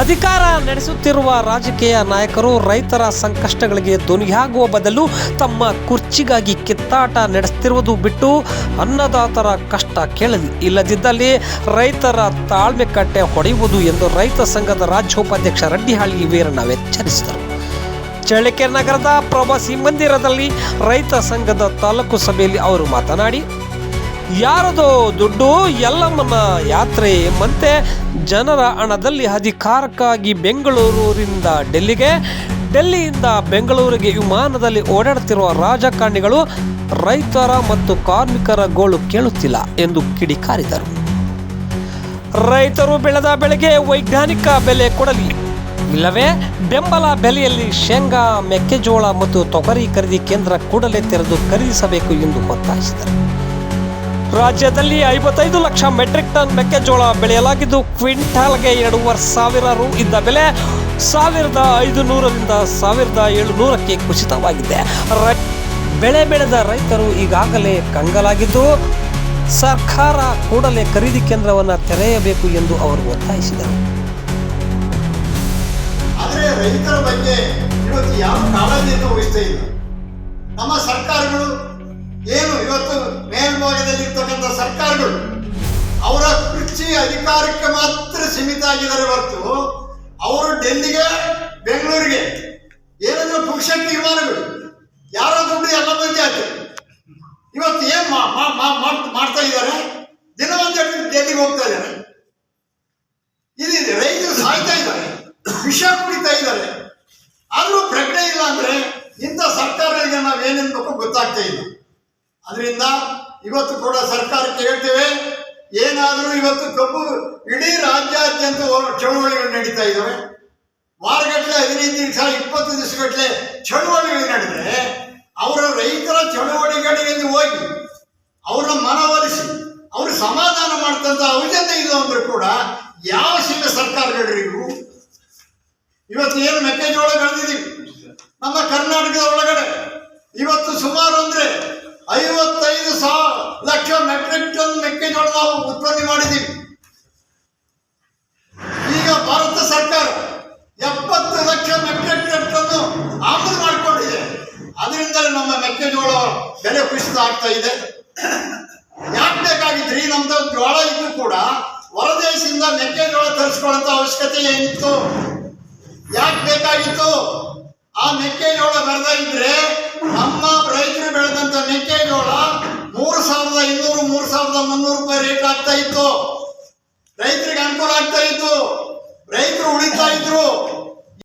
ಅಧಿಕಾರ ನಡೆಸುತ್ತಿರುವ ರಾಜಕೀಯ ನಾಯಕರು ರೈತರ ಸಂಕಷ್ಟಗಳಿಗೆ ಧ್ವನಿಯಾಗುವ ಬದಲು ತಮ್ಮ ಕುರ್ಚಿಗಾಗಿ ಕಿತ್ತಾಟ ನಡೆಸುತ್ತಿರುವುದು ಬಿಟ್ಟು ಅನ್ನದಾತರ ಕಷ್ಟ ಕೇಳಲಿ. ಇಲ್ಲದಿದ್ದಲ್ಲಿ ರೈತರ ತಾಳ್ಮೆ ಕಟ್ಟೆ ಹೊಡೆಯುವುದು ಎಂದು ರೈತ ಸಂಘದ ರಾಜ್ಯೋಪಾಧ್ಯಕ್ಷ ರಡ್ಡಿಹಾಳಿ ವೀರಣ್ಣ ಎಚ್ಚರಿಸಿದರು. ಚಳ್ಳಕೆರೆ ನಗರದ ಪ್ರವಾಸಿ ಮಂದಿರದಲ್ಲಿ ರೈತ ಸಂಘದ ತಾಲೂಕು ಸಭೆಯಲ್ಲಿ ಅವರು ಮಾತನಾಡಿ ಯಾರದೋ ದುಡ್ಡು ಎಲ್ಲಮ್ಮನ ಯಾತ್ರೆ ಎಂಬಂತೆ ಜನರ ಹಣದಲ್ಲಿ ಅಧಿಕಾರಕ್ಕಾಗಿ ಬೆಂಗಳೂರಿನಿಂದ ಡೆಲ್ಲಿಗೆ, ಡೆಲ್ಲಿಯಿಂದ ಬೆಂಗಳೂರಿಗೆ ವಿಮಾನದಲ್ಲಿ ಓಡಾಡುತ್ತಿರುವ ರಾಜಕಾರಣಿಗಳು ರೈತರ ಮತ್ತು ಕಾರ್ಮಿಕರ ಗೋಳು ಕೇಳುತ್ತಿಲ್ಲ ಎಂದು ಕಿಡಿಕಾರಿದರು. ರೈತರು ಬೆಳೆದ ಬೆಳೆಗೆ ವೈಜ್ಞಾನಿಕ ಬೆಲೆ ಕೊಡಲಿ, ಇಲ್ಲವೇ ಬೆಂಬಲ ಬೆಲೆಯಲ್ಲಿ ಶೇಂಗಾ, ಮೆಕ್ಕೆಜೋಳ ಮತ್ತು ತೊಗರಿ ಖರೀದಿ ಕೇಂದ್ರ ಕೂಡಲೇ ತೆರೆದು ಖರೀದಿಸಬೇಕು ಎಂದು ಒತ್ತಾಯಿಸಿದರು. ರಾಜ್ಯದಲ್ಲಿ ಐವತ್ತೈದು ಲಕ್ಷ ಮೆಟ್ರಿಕ್ ಟನ್ ಮೆಕ್ಕೆಜೋಳ ಬೆಳೆಯಲಾಗಿದ್ದು, ಕ್ವಿಂಟಾಲ್ಗೆ ಎರಡೂವರೆ ಸಾವಿರ ರು ಇದ್ದ ಬೆಲೆ ಸಾವಿರದ ಐದು ನೂರರಿಂದ ಸಾವಿರದ ಏಳುನೂರಕ್ಕೆ ಕುಸಿತವಾಗಿದೆ. ಬೆಳೆ ಬೆಳೆದ ರೈತರು ಈಗಾಗಲೇ ಕಂಗಲಾಗಿದ್ದು, ಸರ್ಕಾರ ಕೂಡಲೇ ಖರೀದಿ ಕೇಂದ್ರವನ್ನು ತೆರೆಯಬೇಕು ಎಂದು ಅವರು ಒತ್ತಾಯಿಸಿದರು. ರೈತರ ಬಗ್ಗೆ ಇವತ್ತು ಯಾವ ಕಾಳಜಿಯನ್ನು ವಹಿಸ್ತಾ ಇಲ್ಲ. ನಮ್ಮ ಸರ್ಕಾರಗಳು ಏನು ಇವತ್ತು ಮೇಲ್ಭಾಗದಲ್ಲಿರ್ತಕ್ಕಂಥ ಸರ್ಕಾರಗಳು, ಅವರ ಕೃಷಿ ಅಧಿಕಾರಕ್ಕೆ ಮಾತ್ರ ಸೀಮಿತ ಆಗಿದ್ದಾರೆ ಹೊರತು ಅವರು ಡೆಲ್ಲಿಗೆ, ಬೆಂಗಳೂರಿಗೆ ಏನಂದ್ರೆ ಪುರುಷಕ್ಕೆ ವಿಮಾನಗಳು ಯಾರೋ ದುಡ್ಡು ಎಲ್ಲ ಮಂದಿ ಆಯ್ತು. ಇವತ್ತು ಏನ್ ಮಾಡ್ತಾ ಇದ್ದಾರೆ? ದಿನ ಒಂದೆರಡು ಡೆಲ್ಲಿಗೆ ಹೋಗ್ತಾ ಇದ್ದಾರೆ. ಇಲ್ಲಿ ರೈತರು ಸಾಯ್ತಾ ಇದ್ದಾರೆ, ವಿಷ ಕುಡಿತಾ ಇದ್ದಾರೆ. ಆದ್ರೂ ಪ್ರಜ್ಞೆ ಇಲ್ಲ ಅಂದ್ರೆ ಇಂಥ ಸರ್ಕಾರಗಳಿಗೆ ನಾವು ಏನೆನ್ಬೇಕು ಗೊತ್ತಾಗ್ತಾ ಇಲ್ಲ. ಅದರಿಂದ ಇವತ್ತು ಕೂಡ ಸರ್ಕಾರಕ್ಕೆ ಹೇಳ್ತೇವೆ, ಏನಾದರೂ ಇವತ್ತು ಕಬ್ಬು ಇಡೀ ರಾಜ್ಯಾದ್ಯಂತ ಚಳುವಳಿಗಳು ನಡೀತಾ ಇದ್ದಾವೆ ವಾರಗಟ್ಟಲೆ ಹದಿನೈದು ದಿವಸ, ಇಪ್ಪತ್ತು ದಿವಸಗಟ್ಟಲೆ ಚಳುವಳಿಗಳು ನಡೆದ್ರೆ ಅವರ ರೈತರ ಚಳುವಳಿಗಳಿಗೆ ಹೋಗಿ ಅವ್ರನ್ನ ಮನವೊಲಿಸಿ, ಅವರು ಸಮಾಧಾನ ಮಾಡ್ತಂತ ಔಷಧ ಇಲ್ಲ ಅಂದ್ರೂ ಕೂಡ ಯಾವ ಸಿಂಗ ಸರ್ಕಾರಗಳಿಗೂ ಇವು ಇವತ್ತು ಏನು ಮೆಕ್ಕೆಜೋಳ ಬೆಳೆದಿದ್ದೀವಿ. ನಮ್ಮ ಕರ್ನಾಟಕದ ಒಳಗಡೆ ಇವತ್ತು ಸುಮಾರು ಅಂದ್ರೆ ಐವತ್ತೈದು ಸಾವಿರ ಲಕ್ಷ ಮೆಟ್ರಿಕ್ ಟನ್ ಮೆಕ್ಕೆಜೋಳ ನಾವು ಉತ್ಪತ್ತಿ ಮಾಡಿದ್ದೀವಿ. ಈಗ ಭಾರತ ಸರ್ಕಾರ ಎಪ್ಪತ್ತು ಲಕ್ಷ ಮೆಟ್ರಿಕ್ ಟನ್ ಆಮದು ಮಾಡಿಕೊಂಡಿದೆ. ಅದರಿಂದಲೇ ನಮ್ಮ ಮೆಕ್ಕೆಜೋಳ ಬೆಲೆ ಕುಸಿತ ಆಗ್ತಾ ಇದೆ. ಯಾಕೆ ಬೇಕಾಗಿದ್ರಿ? ನಮ್ದು ಜೋಳ ಇದ್ದು ಕೂಡ ಹೊರದೇಶದಿಂದ ಮೆಕ್ಕೆಜೋಳ ತರಿಸ್ಕೊಳ್ಳೋಂಥ ಅವಶ್ಯಕತೆ ಏನಿತ್ತು? ಯಾಕೆ ಬೇಕಾಗಿತ್ತು? ಆ ಮೆಕ್ಕೆಜೋಳ ಬರ್ದಾಗಿದ್ರೆ ಇದ್ರೆ ನಮ್ಮ ರೈತರು ಬೆಳೆದಂತ ಮೆಕ್ಕೆಜೋಳ ಮೂರು ಸಾವಿರದ ಇನ್ನೂರು ಮೂರು ಸಾವಿರದ ಮುನ್ನೂರು ರೂಪಾಯಿ ರೇಟ್ ಆಗ್ತಾ ಇತ್ತು. ರೈತರಿಗೆ ಅನುಕೂಲ ಆಗ್ತಾ ಇತ್ತು. ರೈತರು ಉಳಿತಾ ಇದ್ರು.